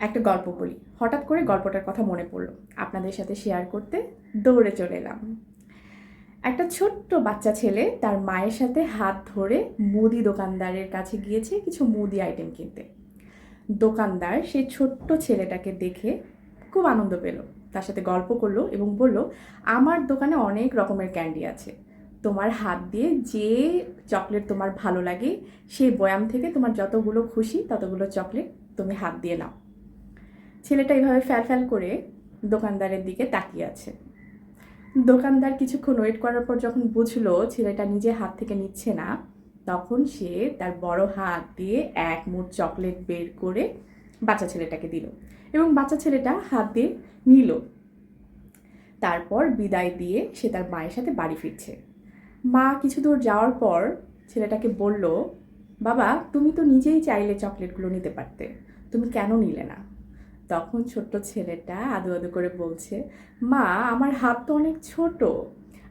একটা গল্প বলি। হঠাৎ করে গল্পটার কথা মনে পড়ল। আপনাদের সাথে শেয়ার করতে দৌড়ে চলে এলাম। একটা ছোট্ট বাচ্চা ছেলে তার মায়ের সাথে হাত ধরে মুদি দোকানদারের কাছে গিয়েছে কিছু মুদি আইটেম কিনতে। দোকানদার সেই ছোট্ট ছেলেটাকে দেখে খুব আনন্দ পেল। তার সাথে গল্প করল এবং বলল, আমার দোকানে অনেক রকমের ক্যান্ডি আছে। তোমার হাত দিয়ে যে চকলেট তোমার ভালো লাগে, সেই বয়াম থেকে তোমার যতগুলো খুশি ততগুলো চকলেট তুমি হাত দিয়ে নাও। ছেলেটা এইভাবে ফ্যাল ফ্যাল করে দোকানদারের দিকে তাকিয়ে আছে। দোকানদার কিছুক্ষণ ওয়েট করার পর যখন বুঝলো ছেলেটা নিজে হাত থেকে নিচ্ছে না, তখন সে তার বড় হাত দিয়ে এক মুঠ চকলেট বের করে বাচ্চা ছেলেটাকে দিল এবং বাচ্চা ছেলেটা হাত দিয়ে নিল। তারপর বিদায় দিয়ে সে তার মায়ের সাথে বাড়ি ফিরছে। মা কিছু দূর যাওয়ার পর ছেলেটাকে বলল, বাবা, তুমি তো নিজেই চাইলে চকলেটগুলো নিতে পারতে। তুমি কেন নিলে না? তখন ছোট্ট ছেলেটা আদু আদু করে বলছে, মা, আমার হাত তো অনেক ছোট।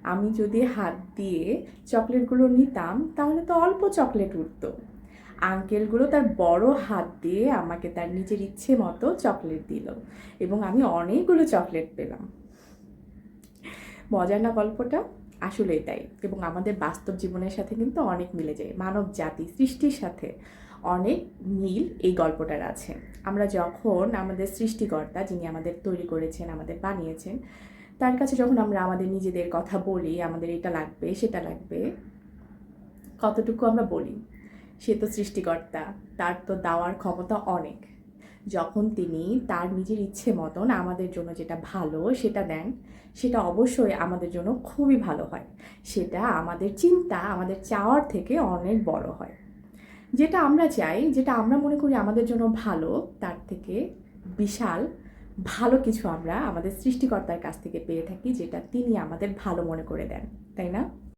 আমি যদি হাত দিয়ে চকলেটগুলো নিতাম, তাহলে তো অল্প চকলেট উঠতো। আঙ্কেলগুলো তার বড় হাত দিয়ে আমাকে তার নিজের ইচ্ছে মতো চকলেট দিল এবং আমি অনেকগুলো চকলেট পেলাম। মজার না গল্পটা? আসলেই তাই এবং আমাদের বাস্তব জীবনের সাথে কিন্তু অনেক মিলে যায়। মানব জাতি সৃষ্টির সাথে। অনেক মিল এই গল্পটার আছে। আমরা যখন আমাদের সৃষ্টিকর্তা যিনি আমাদের তৈরি করেছেন, আমাদের বানিয়েছেন, তার কাছে যখন আমরা আমাদের নিজেদের কথা বলি, আমাদের এটা লাগবে, সেটা লাগবে, কতটুকু আমরা বলি? সে তো সৃষ্টিকর্তা, তার তো দেওয়ার ক্ষমতা অনেক। যখন তিনি তার নিজের ইচ্ছে মতন আমাদের জন্য যেটা ভালো সেটা দেন, সেটা অবশ্যই আমাদের জন্য খুবই ভালো হয়। সেটা আমাদের চিন্তা, আমাদের চাওয়ার থেকে অনেক বড় হয়। যেটা আমরা চাই, যেটা আমরা মনে করি আমাদের জন্য ভালো, তার থেকে বিশাল, ভালো কিছু আমরা আমাদের সৃষ্টিকর্তার কাছ থেকে পেয়ে থাকি, যেটা তিনি আমাদের ভালো মনে করে দেন, তাই না?